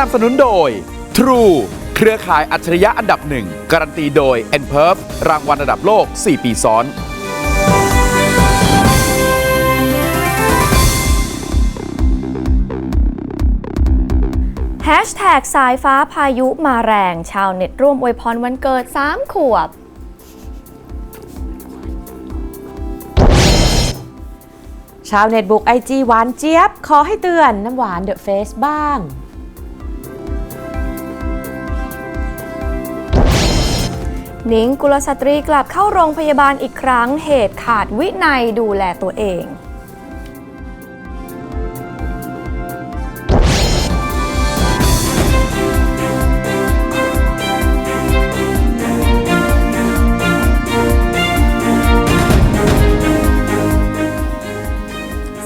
นับสนุนโดย True เครือข่ายอัจฉริยะอันดับหนึ่ง การันตีโดย n p e r f รางวัลระดับโลก 4 ปีซ้อน แฮชแท็กสายฟ้าพายุมาแรง ชาวเน็ตร่วมอวยพรวันเกิด 3 ขวบ ชาวเน็ตบุกไอจีหวานเจี๊ยบ ขอให้เตือนน้ำหวานเดอะเฟสบ้าง หนิงกุลสตรีกลับเข้าโรงพยาบาลอีกครั้งเหตุขาดวินัยดูแลตัวเอง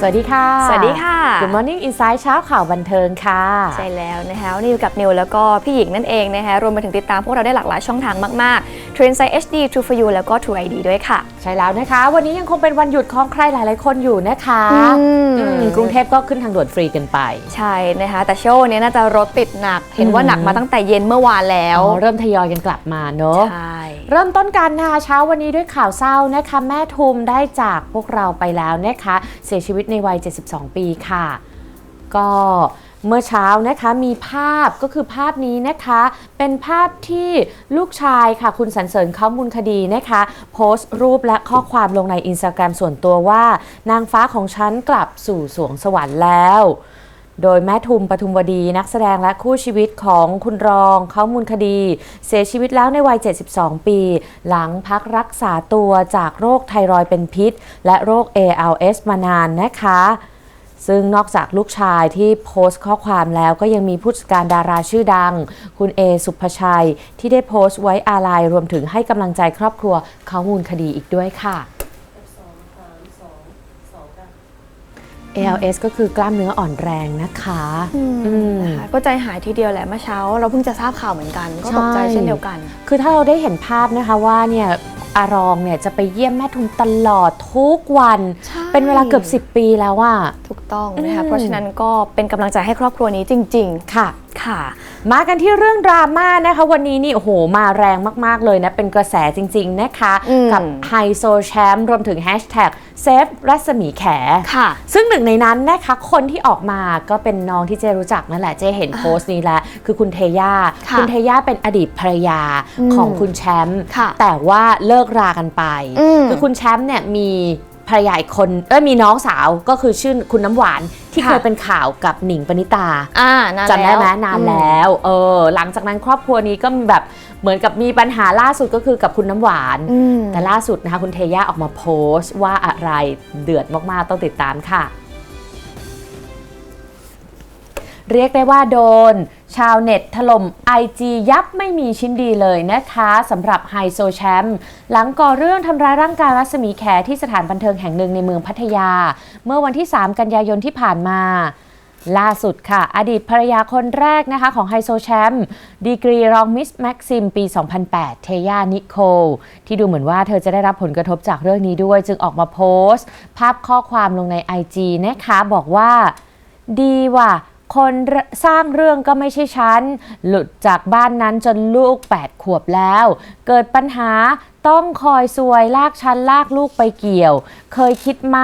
วัสดีค่ะ สวัสดีค่ะ Good Morning Insight เช้าข่าวบันเทิงค่ะ ใช่แล้วนะคะวันนี่อยู่กับนิวแล้วก็พี่หญิงนั่นเองนะคะรวมไปถึงติดตามพวกเราได้หลากหลายช่องทางมากๆ Trend Size HD True for You แล้วก็ True ID ด้วยค่ะ ใช่แล้วนะคะ วันนี้ยังคงเป็นวันหยุดของใครหลายๆคนอยู่นะคะอืมอืมกรุงเทพก็ขึ้นทางด่วนฟรีกันไป ใช่นะคะ แต่โชว์เนี้ยน่าจะรถติดหนัก เห็นว่าอืมหนักมาตั้งแต่เย็นเมื่อวานแล้วอ๋อเริ่มทยอยกันกลับมาเนอะใช่เริ่มต้นกันนะคะเช้าวันนี้ด้วยข่าวเศร้านะคะ แม่ทุมได้จากพวกเราไปแล้วนะคะ เสียชีวิตในในวัย 72 ปีค่ะ ก็เมื่อเช้านะคะมีภาพก็คือภาพนี้นะคะ เป็นภาพที่ลูกชายค่ะ คุณสันเสริญข้อมูลคดีนะคะ โพสต์รูปและข้อความลงในอินสตาแกรมส่วนตัวว่า นางฟ้าของฉันกลับสู่สวงสวรรค์แล้ว โดยแม่ทุมปทุมวดีนักแสดงและคู่ชีวิตของคุณรองเขามูลคดี เสียชีวิตแล้วในวัย 72 ปี หลังพักรักษาตัวจากโรคไทรอยด์เป็นพิษ และโรค ALS มานานนะคะซึ่งนอกจากลูกชายที่โพสต์ข้อความแล้วก็ยังมีผู้จัดการดาราชื่อดัง คุณเอสุภชัย ที่ได้โพสต์ไว้อาลัยรวมถึงให้กำลังใจครอบครัวเขามูลคดีอีกด้วยค่ะ ALS ก็คือกล้ามเนื้ออ่อนแรงนะคะอืมนะคะก็ใจหายทีเดียวแหละเมื่อเช้า เราเพิ่งจะทราบข่าวเหมือนกัน ก็ตกใจใช่เช่นเดียวกัน คือถ้าเราได้เห็นภาพนะคะว่าเนี่ย อารองเนี่ยจะไปเยี่ยมแม่ทุมตลอดทุกวัน ใช่ เป็นเวลาเกือบ 10 ปีแล้วอะ ถูกต้องนะคะ อืม เพราะฉะนั้นก็เป็นกำลังใจให้ครอบครัวนี้จริง ค่ะ ๆ ค่ะ มากันที่เรื่องดราม่านะคะ วันนี้นี่โอ้โหมาแรงมาก ๆ เลยนะ เป็นกระแสจริง ๆ นะคะ อืม กับไฮโซแชมป์รวมถึงแฮชแท็กเซฟรัศมีแข ค่ะ ซึ่งหนึ่งในนั้นนะคะ คนที่ออกมาก็เป็นน้องที่เจรู้จักนั่นแหละ เจเห็นโพสต์นี้แล้ว คือคุณเทย่าค่ะณเทย่าเป็นอดีตภรรยาอืมของคุณแชมป์ค่ะแต่ว่าเลิกรากันไปอืมคือคุณแชมป์เนี่ยมีภรรยาอีกคนเอ้ยมีน้องสาวก็คือชื่อคุณน้ำหวานที่ค่ะเคยเป็นข่าวกับหนิงปณิตาอ่านานจำได้ไหมแล้วนานอืมแล้วเออหลังจากนั้นครอบครัวนี้ก็มีแบบเหมือนกับมีปัญหาล่าสุดก็คือกับคุณน้ำหวานอืมแต่ล่าสุดนะคะคุณเทย่าออกมาโพสต์ว่าอะไรเดือดมากๆต้องติดตามค่ะ เรียกได้ว่าโดน ชาวเน็ตถล่ม IG ยับไม่มีชิ้นดีเลยนะคะสำหรับไฮโซแชมป์หลังก่อเรื่องทำร้ายร่างกายรัศมีแขที่สถานบันเทิงแห่งหนึ่งในเมืองพัทยา เมื่อวันที่ 3 กันยายนที่ผ่านมาล่าสุดค่ะ อดีตภรรยาคนแรกนะคะของไฮโซแชมป์ดีกรีรองมิสแม็กซิมปี 2008 เทย่านิโคล ที่ดูเหมือนว่าเธอจะได้รับผลกระทบจากเรื่องนี้ด้วย จึงออกมาโพสต์ ภาพข้อความลงใน IG นะคะ บอกว่า ดีว่ะ คนสร้างเรื่องก็ไม่ใช่ฉัน หลุดจากบ้านนั้นจนลูก 8 ขวบแล้ว เกิดปัญหาต้องคอยซวยลากฉันลากลูกไปเกี่ยว เคยคิดไหม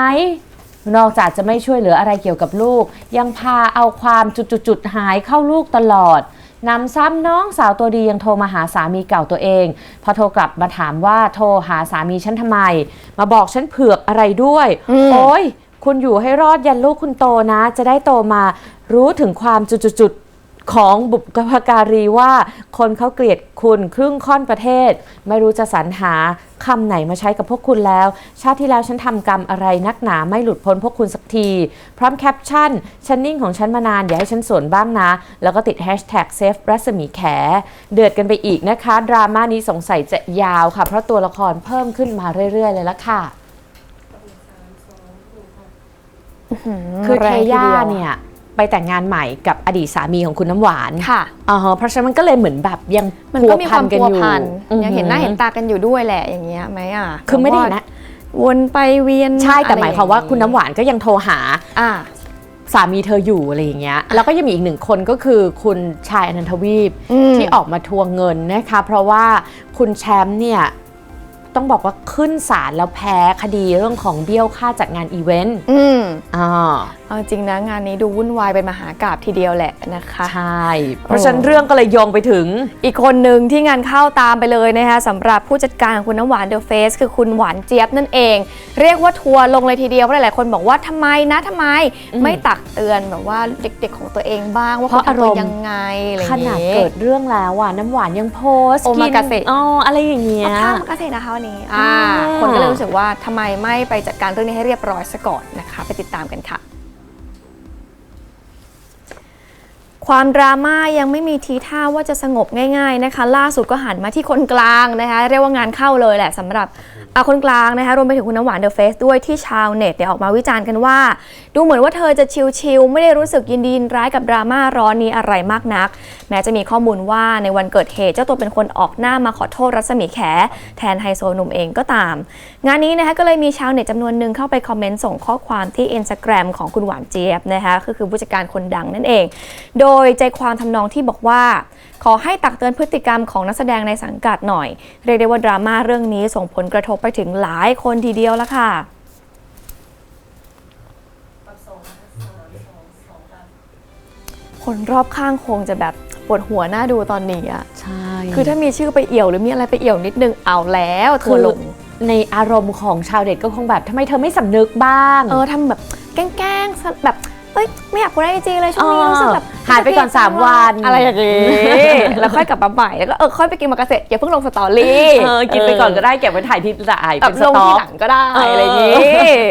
นอกจากจะไม่ช่วยเหลืออะไรเกี่ยวกับลูก ยังพาเอาความจุดๆๆหายเข้าลูกตลอดนำซ้ำน้องสาวตัวดียังโทรมาหาสามีเก่าตัวเอง พอโทรกลับมาถามว่าโทรหาสามีฉันทำไม มาบอกฉันเผือกอะไรด้วยอืมโอ๊ย คุณอยู่ให้รอดยันลูกคุณโตนะ จะได้โตมารู้ถึงความจุดๆของบุพการีว่า คนเขาเกลียดคุณครึ่งค่อนประเทศ ไม่รู้จะสรรหาคำไหนมาใช้กับพวกคุณแล้ว ชาติที่แล้วฉันทำกรรมอะไรนักหนาไม่หลุดพ้นพวกคุณสักที พร้อมแคปชั่น ฉันนิ่งของฉันมานาน อย่าให้ฉันสวนบ้างนะ แล้วก็ติดแฮชแท็กเซฟรัศมีแข เดือดกันไปอีกนะคะ ดราม่านี้สงสัยจะยาวค่ะ เพราะตัวละครเพิ่มขึ้นมาเรื่อยๆ เลยละค่ะ คือเทแรงทีย่าดีวเนี่ยไปแต่งงานใหม่กับอดีตสามีของคุณน้ำหวาน ค่ะอ่าฮะเพราะฉะนั้นมันก็เลยเหมือนแบบยังมันก็มีความกัพัวอยู่พันอือยังเห็นหน้าเห็นตากันอยู่ด้วยแหละอย่างเงี้ยไหมอะ คือไม่ได้เห็นนะ วนไปเวียน ใช่แต่หมายความว่าอะไรองคุณน้ำหวานก็ยังโทรหาอ่าสามีเธออยู่อะไรอย่างเงี้ย แล้วก็ยังมีอีกหนึ่งคนก็คือคุณชายอนันทวีปอืมที่ออกมาทวงเงินนะคะ เพราะว่าคุณแชมป์เนี่ย ต้องบอกว่าขึ้นศาลแล้วแพ้คดีเรื่องของเบี้ยวค่าจัดงานอีเวนต์อืมอ่า เอาจริงนะงานนี้ดูวุ่นวายเป็นมหากราบทีเดียวแหละนะคะ ใช่ เพราะฉะนั้นเรื่องก็เลยโยงไปถึง อีกคนหนึ่งที่งานเข้าตามไปเลยนะคะสำหรับผู้จัดการของคุณน้ำหวานเดอะเฟสคือคุณหวานเจี๊ยบนั่นเอง เรียกว่าทัวร์ลงเลยทีเดียวเพราะหลายๆคนบอกว่าทำไมนะทำไมอืมไม่ตักเตือนแบบว่าเด็กๆของตัวเองบ้างว่าเพราะควทำตัวอารมณ์ยังไงอะไรอขย่างนาดงี้เกิดเรื่องแล้วอะน้ำหวานยังโพสต์โอมากาเสะอ๋ออะไรอย่างเงี้ยเอาข้ามเกษตรนะคะวันนี้อ่าอ่าคนก็เลยรู้สึกว่าทำไมไม่ไปจัดการเรื่องนี้ให้เรียบร้อยซะก่อนนะคะ ไปติดตามกันค่ะ ความดราม่ายังไม่มีทีท่าว่าจะสงบง่าย ๆนะคะ ล่าสุดก็หันมาที่คนกลางนะคะ เรียกว่างานเข้าเลยแหละสำหรับอาคนกลางนะคะรวมไปถึงคุณน้ำหวานเดอะเฟสด้วยที่ชาวเน็ตเนี่ยออกมาวิจารณ์กันว่า ดูเหมือนว่าเธอจะชิลๆไม่ได้รู้สึกยินดีร้ายกับดราม่าร้อนนี้อะไรมากนัก แม้จะมีข้อมูลว่าในวันเกิดเหตุเจ้าตัวเป็นคนออกหน้ามาขอโทษรัศมีแข แทนไฮโซหนุ่มเองก็ตาม งานนี้นะคะก็เลยมีชาวเน็ตจำนวนหนึ่งเข้าไปคอมเมนต์ส่งข้อความที่ Instagram ของคุณหวานเจี๊ยบนะคะก็คือผู้จัดการคนดังนั่นเอง โดยใจความทำนองที่บอกว่า ขอให้ตักเตือนพฤติกรรมของนักแสดงในสังกัดหน่อย เรียกได้ว่าดราม่าเรื่องนี้ส่งผลกระทบไปถึงหลายคนทีเดียวแล้วค่ะคนรอบข้างคงจะแบบปวดหัวหน้าดูตอนนี้อะใช่ คือถ้ามีชื่อไปเอี่ยวหรือมีอะไรไปเอี่ยวนิดนึงเอาแล้วทัวร์ลงในอารมณ์ของชาวเน็ตก็คงแบบทำไมเธอไม่สำนึกบ้าง เออทำแบบแกล้งๆแบบ เอ้ย ไม่อยากโพสไอจีเลยช่วงนี้เออรู้สึกแบบ หายไปก่อนสามวันอะไรอย่างงี้แล้วค่อยกลับมาใหม่แล้วก็เออค่อยไปกินมากาเสะอย่าเพิ่งลงสตอรี่เออกินไปก่อนก็ได้เก็บไว้ถ่ายที่ถ่ายแบเป็บนสลงต็อทีกหลังก็ได้เออออะไรอย่างงี้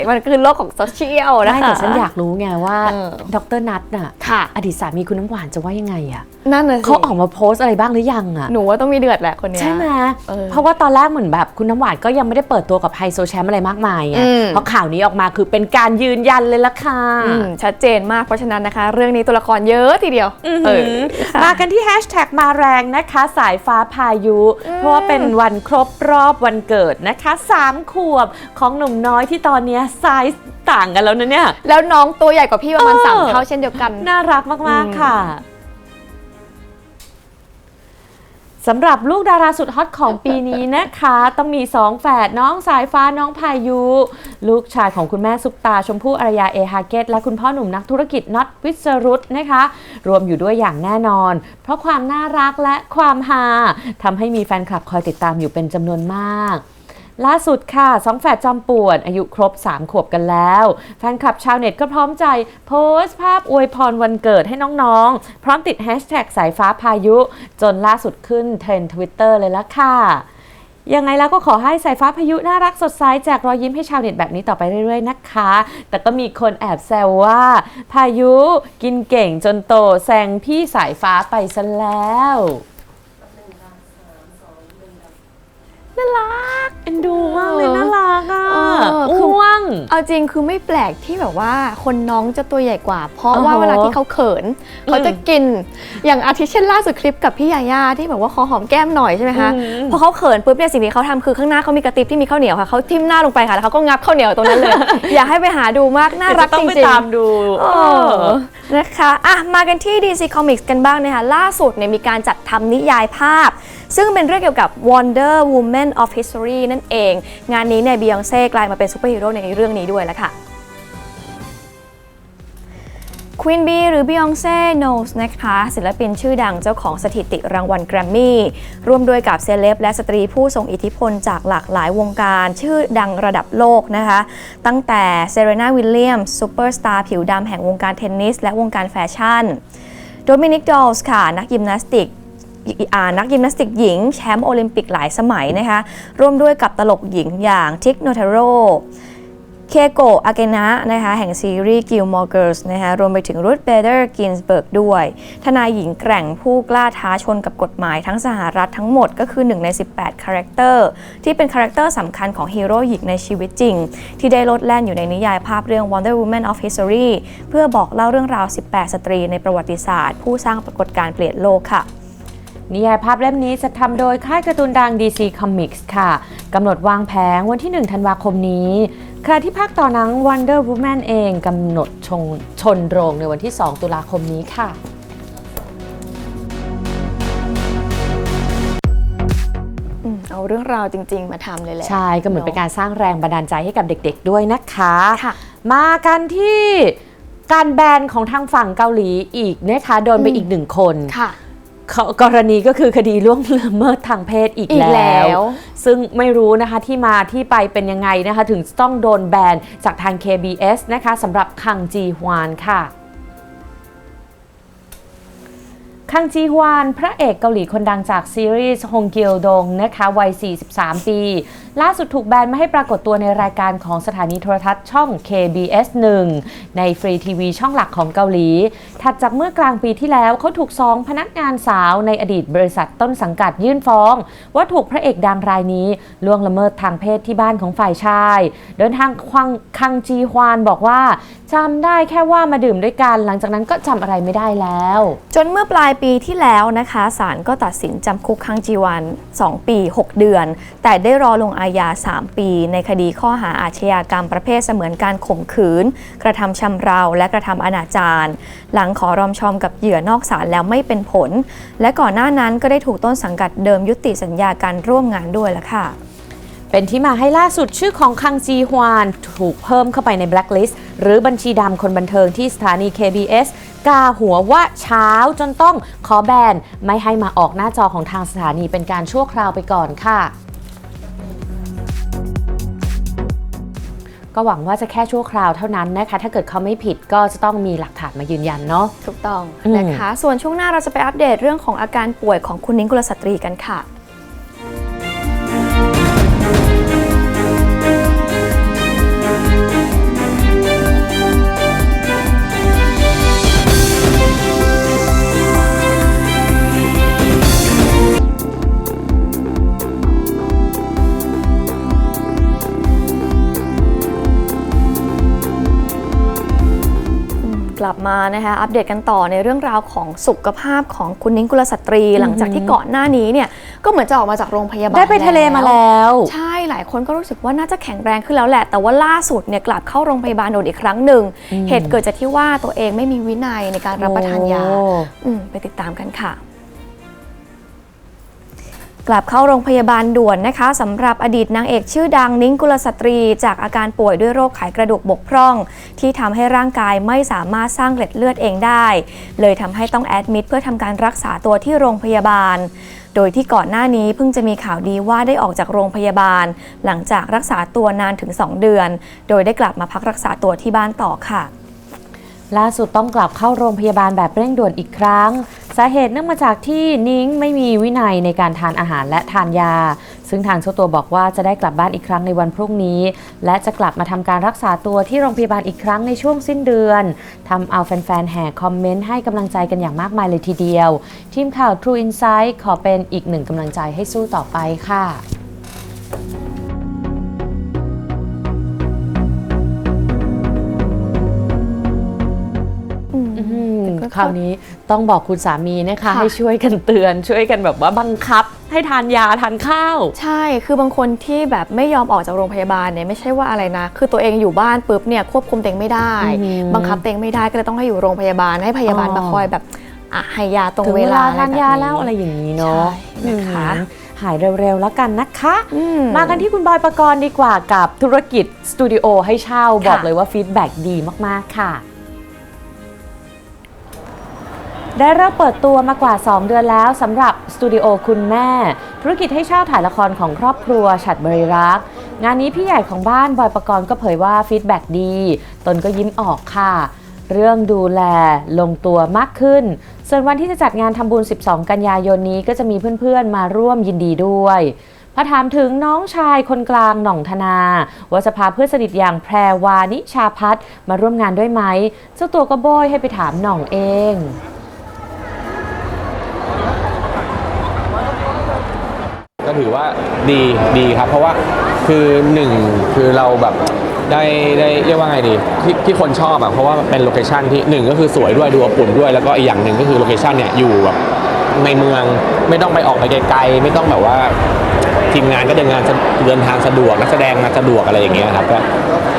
มันคือโลกของโซเชียลนะได้คะแต่ฉันอยากรู้ไงว่าเออ ดรนัทน่ะค่ะ อดีตสามีคุณน้ำหวานจะว่ายังไงอะนั่นน่ะสิเขาออกมาโพสต์อะไรบ้างหรือยังอะหนูว่าต้องมีเดือดแหละคนเนี้ย ใช่ไหมเออเพราะว่าตอนแรกเหมือนแบบคุณน้ำหวานก็ยังไม่ได้เปิดตัวกับไฮโซแชมป์อะไรมากมายไงอืม เพราะข่าวนี้ออกมาคือเป็นการยืนยันเลยละค่ะ อืมชัดเจนมากเพราะฉะนั้นนะคะ เรื่องนี้ตัวละครเยอะทีเดียวอื้อเอหืออค่ะมากันที่แฮชแท็กมาแรงนะคะ สายฟ้าพายุ เพราะว่าเป็นวันครบรอบวันเกิดนะคะ3ขวบของหนุ่มน้อยที่ตอนเนี้ยไซส์ต่างกันแล้วนะเนี่ย แล้วน้องตัวใหญ่กว่าพี่ประมาณเออสามเท่าเช่นเดียวกัน น่ารักมากอืมๆค่ะ สำหรับลูกดาราสุดฮอตของปีนี้นะคะ ต้องมีสองแฝดน้องสายฟ้าน้องพายุ ลูกชายของคุณแม่ซุปตาชมพู่อารยาเอฮาเกตและคุณพ่อหนุ่มนักธุรกิจน็อตวิสรุตนะคะ รวมอยู่ด้วยอย่างแน่นอน เพราะความน่ารักและความฮาทำให้มีแฟนคลับคอยติดตามอยู่เป็นจำนวนมาก ล่าสุดค่ะสองแฝดจอมป่วน อายุครบ 3 ขวบกันแล้ว แฟนคลับชาวเน็ตก็พร้อมใจ โพสต์ภาพอวยพรวันเกิดให้น้องๆ พร้อมติดแฮชแท็กสายฟ้าพายุ จนล่าสุดขึ้นเทรนด์ทวิตเตอร์เลยละค่ะยังไงแล้วก็ขอให้สายฟ้าพายุน่ารักสดใสแจกรอยยิ้มให้ชาวเน็ตแบบนี้ต่อไปเรื่อย ๆ นะคะ แต่ก็มีคนแอบแซวว่า พายุกินเก่งจนโตแซงพี่สายฟ้าไปซะแล้ว น่ารักเอ็นดูมากเลยน่ารักอะเออคืออ้วงเอาจริงคือไม่แปลกที่แบบว่าคนน้องจะตัวใหญ่กว่า เพราะอ๋อว่าเวลาที่เขาเขินเขาจะกินอย่างอาทิเช่นล่าสุดคลิปกับพี่ยาย่าที่แบบว่าขอหอมแก้มหน่อยใช่ไหมคะอืมพอเขาเขินปุ๊บเนี่ยสิ่งที่เขาทำคือข้างหน้าเขามีกระติบที่มีข้าวเหนียวค่ะเขาทิ่มหน้าลงไปค่ะแล้วเขาก็งับข้าวเหนียวตรงนั้นเลย อยากให้ไปหาดูมากน่ารักเดี๋ยวจะต้จองไปริงตามดูๆเออนะคะอะมากันที่ DC Comics กันบ้างนะคะล่าสุดเนี่ยมีการจัดทำนิยายภาพ ซึ่งเป็นเรื่องเกี่ยวกับ Wonder Woman of History นั่นเอง งานนี้เนี่ยบียองเซ่กลายมาเป็นซูเปอร์ฮีโร่ในเรื่องนี้ด้วยแล้วค่ะควีนบีหรือ Beyoncé Knowles นะคะศิลปินชื่อดังเจ้าของสถิติรางวัลแกรมมี่ร่วมด้วยกับเซเลบและสตรีผู้ทรงอิทธิพลจากหลากหลายวงการชื่อดังระดับโลกนะคะ ตั้งแต่เซเรนาวิลเลียมซูเปอร์สตาร์ผิวดำแห่งวงการเทนนิสและวงการแฟชั่น โดมินิกดอลส์ค่ะ นักยิมนาสติก นักยิมนาสติกหญิง แชมป์โอลิมปิกหลายสมัยนะคะร่วมด้วยกับตลกหญิงอย่างทิกโนเทโรเคโกะอาเกนะนะคะแห่งซีรีส์ Gilmore Girls นะคะรวมไปถึงรูธเบเดอร์กินสเบิร์กด้วย ทนายหญิงแกร่งผู้กล้าท้าชนกับกฎหมายทั้งสหรัฐทั้งหมดก็คือ 1 ใน 18 คาแรคเตอร์ ที่เป็นคาแรคเตอร์สำคัญของฮีโร่หญิงในชีวิตจริง ที่ได้ลดแล่นอยู่ในนิยายภาพเรื่อง Wonder Woman of History เพื่อบอกเล่าเรื่องราว 18 สตรีในประวัติศาสตร์ ผู้สร้างปรากฏการณ์เปลี่ยนโลกค่ะ นิยายภาพเล่มนี้จะทำโดยค่ายการ์ตูนดัง DC Comics ค่ะกำหนดวางแผงวันที่ 1 ธันวาคมนี้ขณะที่ภาคต่อหนัง Wonder Woman เองกำหนดชงชนโรงในวันที่ 2 ตุลาคมนี้ค่ะอืมเอาเรื่องราวจริง ๆ มาทำเลยแหละใช่ ก็เหมือนเป็นการสร้างแรงบันดาลใจให้กับเด็กๆด้วยนะคะค่ะมากันที่การแบนของทางฝั่งเกาหลีอีกนะคะโดนไปอืมอีกหนึ่งคนค่ะเขา กรณีก็คือคดีล่วงละเมิดทางเพศอีกอีกแล้วแล้วซึ่งไม่รู้นะคะที่มาที่ไปเป็นยังไงนะคะ ถึงต้องโดนแบนจากทาง KBS นะคะสำหรับคังจีฮวานค่ะ คังจีฮวาน พระเอกเกาหลีคนดังจากซีรีส์ฮงเกียวดงนะคะวัย 43 ปีล่าสุดถูกแบนไม่ให้ปรากฏตัวในรายการของสถานีโทรทัศน์ช่อง KBS 1 ในฟรีทีวีช่องหลักของเกาหลี ถัดจากเมื่อกลางปีที่แล้วเขาถูกสองพนักงานสาวในอดีตบริษัทต้นสังกัดยื่นฟ้อง ว่าถูกพระเอกดังรายนี้ล่วงละเมิดทางเพศที่บ้านของฝ่ายชาย เดินทางควังคังจีฮวานบอกว่าจำได้แค่ว่ามาดื่มด้วยกัน หลังจากนั้นก็จำอะไรไม่ได้แล้ว จนเมื่อปลายปีที่แล้วนะคะศาลก็ตัดสินจำคุกคังจีวัน 2 ปี 6 เดือน แต่ได้รอลงอาญา 3 ปี ในคดีข้อหาอาชญากรรมประเภทเสมือนการข่มขืน กระทำชำเรา และกระทำอนาจารหลังขอรอมชอมกับเหยื่อนอกศาลแล้วไม่เป็นผล และก่อนหน้านั้นก็ได้ถูกต้นสังกัดเดิมยุติสัญญาการร่วมงานด้วยล้วค่ะเป็นที่มาให้ล่าสุดชื่อของคังจีฮวานถูกเพิ่มเข้าไปในแบล็คลิสต์หรือบัญชีดำคนบันเทิงที่สถานี KBS กาหัวว่าเช้าจนต้องขอแบน ไม่ให้มาออกหน้าจอของทางสถานีเป็นการชั่วคราวไปก่อนค่ะ ก็หวังว่าจะแค่ชั่วคราวเท่านั้นนะคะ ถ้าเกิดเขาไม่ผิดก็จะต้องมีหลักฐานมายืนยันเนาะถูกต้องอืมนะคะ ส่วนช่วงหน้าเราจะไปอัปเดตเรื่องของอาการป่วยของคุณนิ้งกุลสตรีกันค่ะ กลับมานะคะอัปเดตกันต่อในเรื่องราวของสุขภาพของคุณนิ้งกุลสตรี หลังจากที่ก่อนหน้านี้เนี่ยก็เหมือนจะออกมาจากโรงพยาบาลได้ไปทะเลมาแล้ว ใช่หลายคนก็รู้สึกว่าน่าจะแข็งแรงขึ้นแล้วแหละ แต่ว่าล่าสุดเนี่ยกลับเข้าโรงพยาบาลโดนอีกครั้งหนึ่งอืมเหตุเกิดจากที่ว่าตัวเองไม่มีวินัยในการรับประทานยาโอ้อืมไปติดตามกันค่ะ กลับเข้าโรงพยาบาลด่วนนะคะสำหรับอดีตนางเอกชื่อดังนิ้งกุลสตรี จากอาการป่วยด้วยโรคไขกระดูกบกพร่อง ที่ทำให้ร่างกายไม่สามารถสร้างเกล็ดเลือดเองได้ เลยทำให้ต้องแอดมิดเพื่อทำการรักษาตัวที่โรงพยาบาล โดยที่ก่อนหน้านี้เพิ่งจะมีข่าวดีว่าได้ออกจากโรงพยาบาล หลังจากรักษาตัวนานถึง 2 เดือน โดยได้กลับมาพักรักษาตัวที่บ้านต่อค่ะล่าสุดต้องกลับเข้าโรงพยาบาลแบบเร่งด่วนอีกครั้ง สาเหตุเนื่องมาจากที่นิ้งไม่มีวินัยในการทานอาหารและทานยา ซึ่งทางเจ้าตัวบอกว่าจะได้กลับบ้านอีกครั้งในวันพรุ่งนี้ และจะกลับมาทำการรักษาตัวที่โรงพยาบาลอีกครั้งในช่วงสิ้นเดือนทำเอาแฟนๆแห่คอมเมนต์ให้กำลังใจกันอย่างมากมายเลยทีเดียว ทีมข่าว True Insight ขอเป็นอีกหนึ่งกำลังใจให้สู้ต่อไปค่ะ คราวนี้ต้องบอกคุณสามีนะคะค่ะให้ช่วยกันเตือน ช่วยกันแบบว่าบังคับ ให้ทานยาทานข้าว ใช่คือบางคนที่แบบไม่ยอมออกจากโรงพยาบาลเนี่ยไม่ใช่ว่าอะไรนะ คือตัวเองอยู่บ้านปุ๊บเนี่ยควบคุมตัวเองไม่ได้อืมบังคับตัวเองไม่ได้ก็เลยต้องให้อยู่โรงพยาบาลให้พยาบาลอ๋อมาคอยแบบอะให้ยาตรงถึงเวเวลาลาทานยาบบแล้วอะไรอย่างนี้เนาะใช่นะคะอืมหายเร็วๆ แล้วกันนะคะอืมากันที่คุณบอยประกรณ์ดีกว่ากับธุรกิจสตูดิโอให้เช่าค่ะบอกเลยว่าฟีดแบ็กดีมาก ๆ ค่ะ ได้เริ่มเปิดตัวมากว่า 2 เดือนแล้วสำหรับสตูดิโอคุณแม่ ธุรกิจให้เช่าถ่ายละครของครอบครัวฉัดบริรักษ์ งานนี้พี่ใหญ่ของบ้านบอยประกรณ์ก็เผยว่าฟีดแบ็กดี ตนก็ยิ้มออกค่ะ เรื่องดูแลลงตัวมากขึ้น ส่วนวันที่จะจัดงานทำบุญ 12 กันยายนนี้ก็จะมีเพื่อนๆมาร่วมยินดีด้วยพอถามถึงน้องชายคนกลางหน่องธนา ว่าจะพาเพื่อนสนิทอย่างแพรวานิชาพัฒน์มาร่วมงานด้วยไหมเจ้าตัวก็โบยให้ไปถามหน่องเอง ก็ถือว่าดีดีครับ เพราะว่าคือหนึ่งคือเราแบบได้ได้เรียกว่าไงดีที่ที่คนชอบอะเพราะว่าเป็นโลเคชันที่หนึ่งก็คือสวยด้วยดูอบอุ่นด้วยแล้วก็อีกอย่างหนึ่งก็คือโลเคชันเนี่ยอยู่แบบในเมืองไม่ต้องไปออกไปไกลๆไม่ต้องแบบว่าทีมงานก็เดินงานเดินทางสะดวกนักแสดงมาสะดวกอะไรอย่างเงี้ยครับก็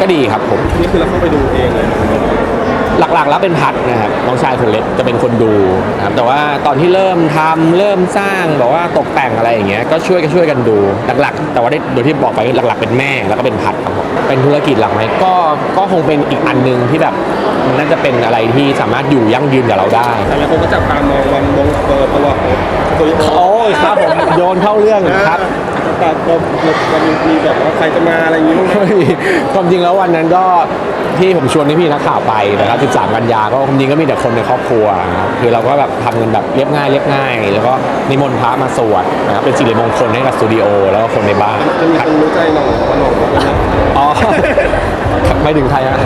ก็ดีครับผมนี่คือเราเข้าไปดูเองเลย หลักๆ แล้วเป็นพัดนะครับน้องชายคนเล็กจะเป็นคนดูนะครับแต่ว่าตอนที่เริ่มทำเริ่มสร้างบอกว่าตกแต่งอะไรอย่างเงี้ยก็ช่วยกันช่วยกันดูหลักๆ แต่ว่าได้โดยที่บอกไปหลัก ๆ เป็นแม่แล้วก็เป็นพัดครับผมเป็นธุรกิจหลักไหมก็ก็คงเป็นอีกอันหนึงที่แบบมันน่าจะเป็นอะไรที่สามารถอยู่ยั่งยืนกับเราได้แต่หลายคนก็จับตามองวันวงเปิดตัวของสตูดิโอโอ้ยครับผมโยนเข้าเรื่องครับ แต่เราเรามีมีแบบว่าใครจะมาอะไรอย่างงี้บ้างไหมไม่มีความจริงแล้ววันนั้นก็ที่ผมชวนพี่ๆนักข่าวไปนะครับ13กันยาก็ความจริงก็มีแต่คนในครอบครัวนะครับคือเราก็แบบทำกันแบบเรียบง่ายเรียบง่าย แล้วก็นิมนต์พระมาสวดนะครับเป็นสิริมงคลให้กับสตูดิโอแล้วก็คนในบ้านจะมีคนรู้ใจหน่องหน่องว่าอ๋อไม่ถึงใครอะ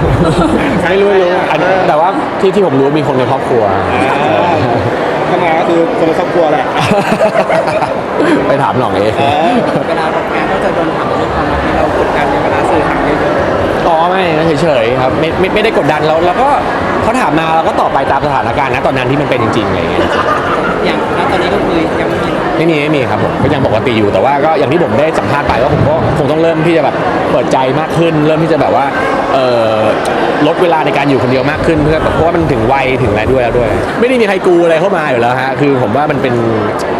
ไม่รู้ไม่รู้อันแต่ว่าที่ที่ผมรู้มีคนในครอบครัวถ้า มาก็คือคนในครอบครัวแหละ ไปถามหน่องเอง เวลาทำงานก็จะโดนถามเรื่องความรักที่เรากดดันในเวลาสื่อถามเยอะอ๋อไม่นะเฉยๆครับไม่ไม่ไม่ได้กดดันเราเราก็ เขาถามมาเราก็ตอบไปตามสถานการณ์นะตอนนั้นที่มันเป็นจริงๆอะไรอย่างเงี้ยๆอย่างณตอนนี้ก็คือยังไม่มีไม่มีไม่มีครับผมก็ยังปกติอยู่แต่ว่าก็อย่างที่ผมได้สัมภาษณ์ไปว่าผมก็คงต้องเริ่มที่จะแบบเปิดใจมากขึ้น เริ่มที่จะแบบว่าเอ่อลดเวลาในการอยู่คนเดียวมากขึ้นเพื่อเพราะว่ามันถึงวัยถึงอะไรด้วยแล้วด้วย ไม่ได้มีใครกูอะไรเข้ามาอยู่แล้วฮะคือผมว่ามันเป็น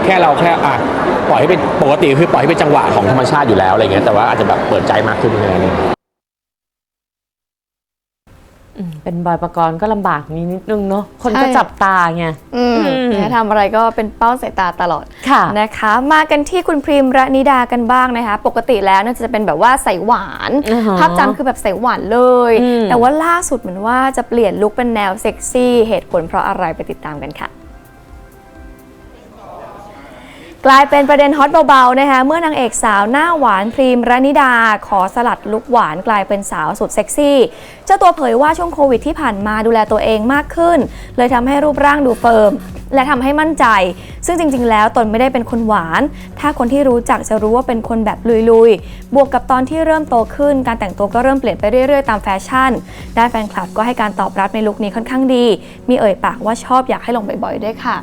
แค่เราแค่อะปล่อยให้เป็นปกติคือปล่อยให้เป็นจังหวะของธรรมชาติอยู่แล้วอะไรเงี้ยแต่ว่าอาจจะแบบเปิดใจมากขึ้นแค่นั้นเอง เป็นบอยประกรณ์ก็ลำบากนิดนึงเนาะคนก็ใช่จับตาไงอืมอืมนะคะทำอะไรก็เป็นเป้าสายตาตลอดค่ะนะคะ มากันที่คุณพริมระนิดากันบ้างนะคะ ปกติแล้วน่าจะเป็นแบบว่าใสหวานอือฮะภาพจำคือแบบใสหวานเลยอืมแต่ว่าล่าสุดเหมือนว่าจะเปลี่ยนลุคเป็นแนวเซ็กซี่เหตุผลเพราะอะไรไปติดตามกันค่ะ กลายเป็นประเด็นฮอตเบาๆนะคะเมื่อนางเอกสาวหน้าหวานพรีมรนิดา ขอสลัดลุคหวานกลายเป็นสาวสุดเซ็กซี่เจ้าตัวเผยว่าช่วงโควิดที่ผ่านมาดูแลตัวเองมากขึ้น เลยทำให้รูปร่างดูเฟิร์มและทำให้มั่นใจ ซึ่งจริง ๆ แล้วตนไม่ได้เป็นคนหวาน ถ้าคนที่รู้จักจะรู้ว่าเป็นคนแบบลุยๆ บวกกับตอนที่เริ่มโตขึ้น การแต่งตัวก็เริ่มเปลี่ยนไปเรื่อย ๆ ตามแฟชั่น ด้านแฟนคลับก็ให้การตอบรับในลุคนี้ค่อนข้างดี มีเอ่ยปากว่าชอบอยากให้ลงบ่อยๆด้วยค่ะ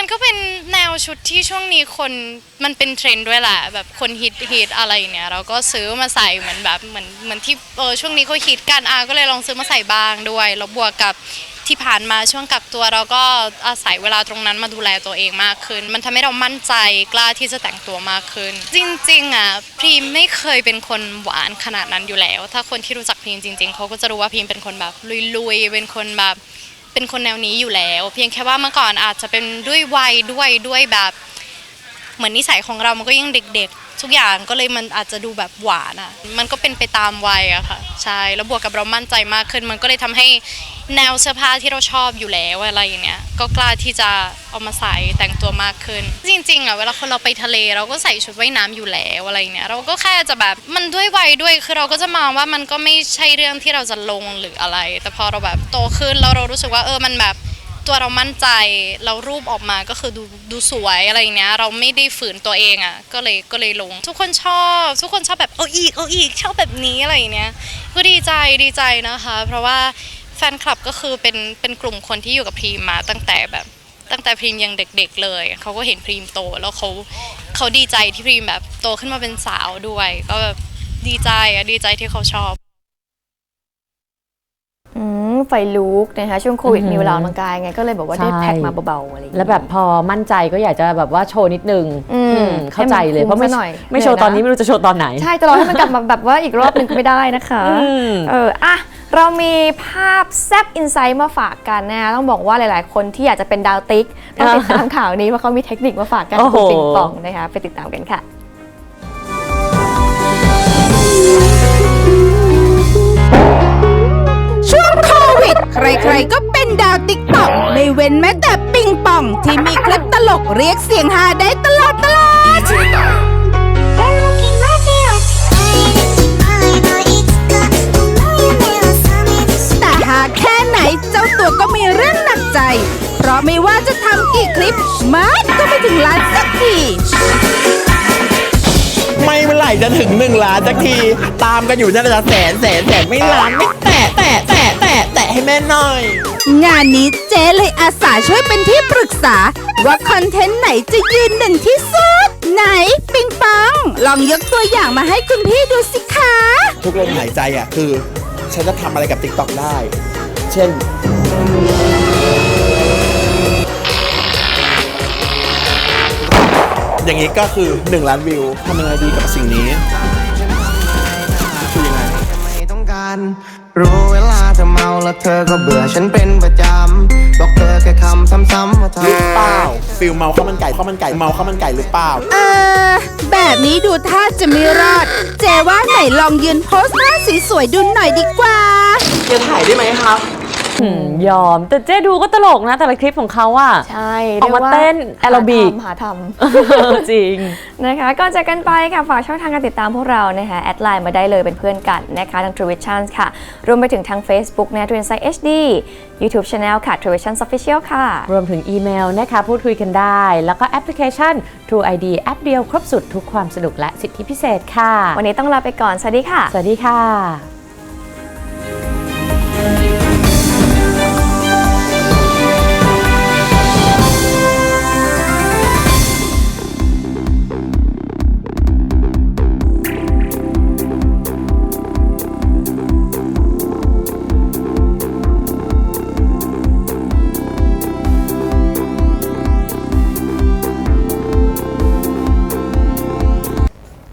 มันก็เป็นแนว ชุดที่ช่วงนี้คนมันเป็นเทรนด์ด้วยแหละแบบคนฮิตฮิตอะไรเนี่ย เราก็ซื้อมาใส่เหมือนแบบเหมือนเหมือนที่เออช่วงนี้เขาฮิตกันอาก็เลยลองซื้อมาใส่บ้างด้วยแล้วบวกกับที่ผ่านมาช่วงกักตัวเราก็อาศัยเวลาตรงนั้นมาดูแลตัวเองมากขึ้น มันทำให้เรามั่นใจกล้าที่จะแต่งตัวมากขึ้น จริงๆอะพรีมไม่เคยเป็นคนหวานขนาดนั้นอยู่แล้ว ถ้าคนที่รู้จักพรีมจริง ๆเขาก็จะรู้ว่าพรีมเป็นคนแบบลุยๆเป็นคนแบบ เป็นคนแนวนี้อยู่แล้ว เพียงแค่ว่าเมื่อก่อนอาจจะเป็นด้วยวัยด้วยด้วยแบบ เหมือนนิสัยของเรามันก็ยังเด็ก ๆ ทุกอย่างก็เลยมันอาจจะดูแบบหวานอะ มันก็เป็นไปตามวัยอะค่ะ ใช่ แล้วบวกกับเรามั่นใจมากขึ้น มันก็เลยทำให้แนวเสื้อผ้าที่เราชอบอยู่แล้วอะไรอย่างเงี้ย ก็กล้าที่จะเอามาใส่แต่งตัวมากขึ้น จริงๆอะเวลาคนเราไปทะเลเราก็ใส่ชุดว่ายน้ำอยู่แล้วอะไรอย่างเงี้ย เราก็แค่จะแบบมันด้วยวัยด้วย คือเราก็จะมองว่ามันก็ไม่ใช่เรื่องที่เราจะลงหรืออะไร แต่พอเราแบบโตขึ้นแล้วเรารู้สึกว่าเออ มันแบบ ตัวเรามั่นใจเรารูปออกมาก็คือดูดูสวยอะไรอย่างเงี้ย เราไม่ได้ฝืนตัวเองอะ ก็เลยก็เลยลง ทุกคนชอบ ทุกคนชอบแบบเอาอีกเอาอีกชอบแบบนี้อะไรอย่างเงี้ยก็ดีใจดีใจนะคะ เพราะว่าแฟนคลับก็คือเป็นเป็นกลุ่มคนที่อยู่กับพรีมมาตั้งแต่แบบตั้งแต่พรีมยังเด็ก ๆ เลย เขาก็เห็นพรีมโต แล้วเขาเขาดีใจที่พรีมแบบโตขึ้นมาเป็นสาวด้วย ก็แบบดีใจอะดีใจที่เขาชอบ ไฟลุกนะคะช่วงโควิดอือหือมีเวลาออกกำลังกายไงก็เลยแบบว่าได้ใช่แพ็คมาเบาๆอะไรอย่างเงี้ย แล้วแบบพอมั่นใจก็อยากจะแบบว่าโชว์นิดนึงอืมอืมเข้าใจเลยให้มันเพราะไม่คุ้มซะหน่อยไม่โชว์เหนื่อยนะตอนนี้ไม่รู้จะโชว์ตอนไหน ใช่จะรอให้มันกลับมาแบบว่าอีกรอบหนึ่งก็ไม่ได้นะคะอืมเอออะเรามีภาพแซบอินไซต์มาฝากกันนะคะต้องบอกว่าหลาย ๆ คนที่อยากจะเป็นดาวติ๊กต้องติดตามข่าวนี้เพราะเขามีเทคนิคมาฝากกันโอ้กับโหคุณปิงปองนะคะไปติดตามกันค่ะ ใครๆก็เป็นดาวติ๊กต็อกไม่เว้นแม้แต่ปิงปอง ที่มีคลิปตลกเรียกเสียงฮาได้ตลอดตลอด แต่หากแค่ไหนเจ้าตัวก็มีเรื่องหนักใจ เพราะไม่ว่าจะทำกี่คลิป มันก็ไม่ถึงล้านสักที ไม่เมื่อไหร่จะถึงหนึ่งล้านสักที ตามกันอยู่นั่นแหละแสนแสนแสนไม่ล้านไม่แตะแตะแตะแตะแตะ ให้แม่หน่อย งานนี้เจ๊เลยอาสาช่วยเป็นที่ปรึกษา ว่าคอนเทนต์ไหนจะยืนหนึ่งที่สุด ไหน ปิงปอง ลองยกตัวอย่างมาให้คุณพี่ดูสิคะ ทุกลมหายใจอะคือ ฉันจะทำอะไรกับ TikTok ได้ เช่น อย่างนี้ก็คือ1ล้านวิวทำยังไงดีกับสิ่งนี้คือยังไง ไม่ต้องการ รู้เวลาเธอเมาแล้วเธอก็เบื่อฉันเป็นประจำบอกเธอแค่คำซ้ำๆว่าเธหรืออเปล่าฟิลเมาข้าวมันไก่ข้าวมันไก่เมาข้าวมันไก่หรือเปล่า เออ แบบนี้ดูท่าจะไม่รอด เจ๊ว่าไหนลองยืนโพสท่าสวยๆดูหน่อยดีกว่า ยังถ่ายได้ไหมครับอืม ยอม แต่เจ๊ดูก็ตลกนะ แต่ละคลิปของเขาอะใช่ออกมาเต้นแอโรบิกหาทำจริงนะคะก่อนจากกันไปค่ะ ฝากช่องทางการติดตามพวกเรานะคะแอดไลน์มาได้เลยเป็นเพื่อนกันนะคะทาง True Vision ค่ะ รวมไปถึงทาง Facebook นะ True Insight HD YouTube Channel ค่ะ True Vision Official ค่ะ รวมถึงอีเมลนะคะพูดคุยกันได้ แล้วก็แอปพลิเคชัน True ID แอปเดียวครบสุดทุกความสนุกและสิทธิพิเศษค่ะ วันนี้ต้องลาไปก่อน สวัสดีค่ะ สวัสดีค่ะ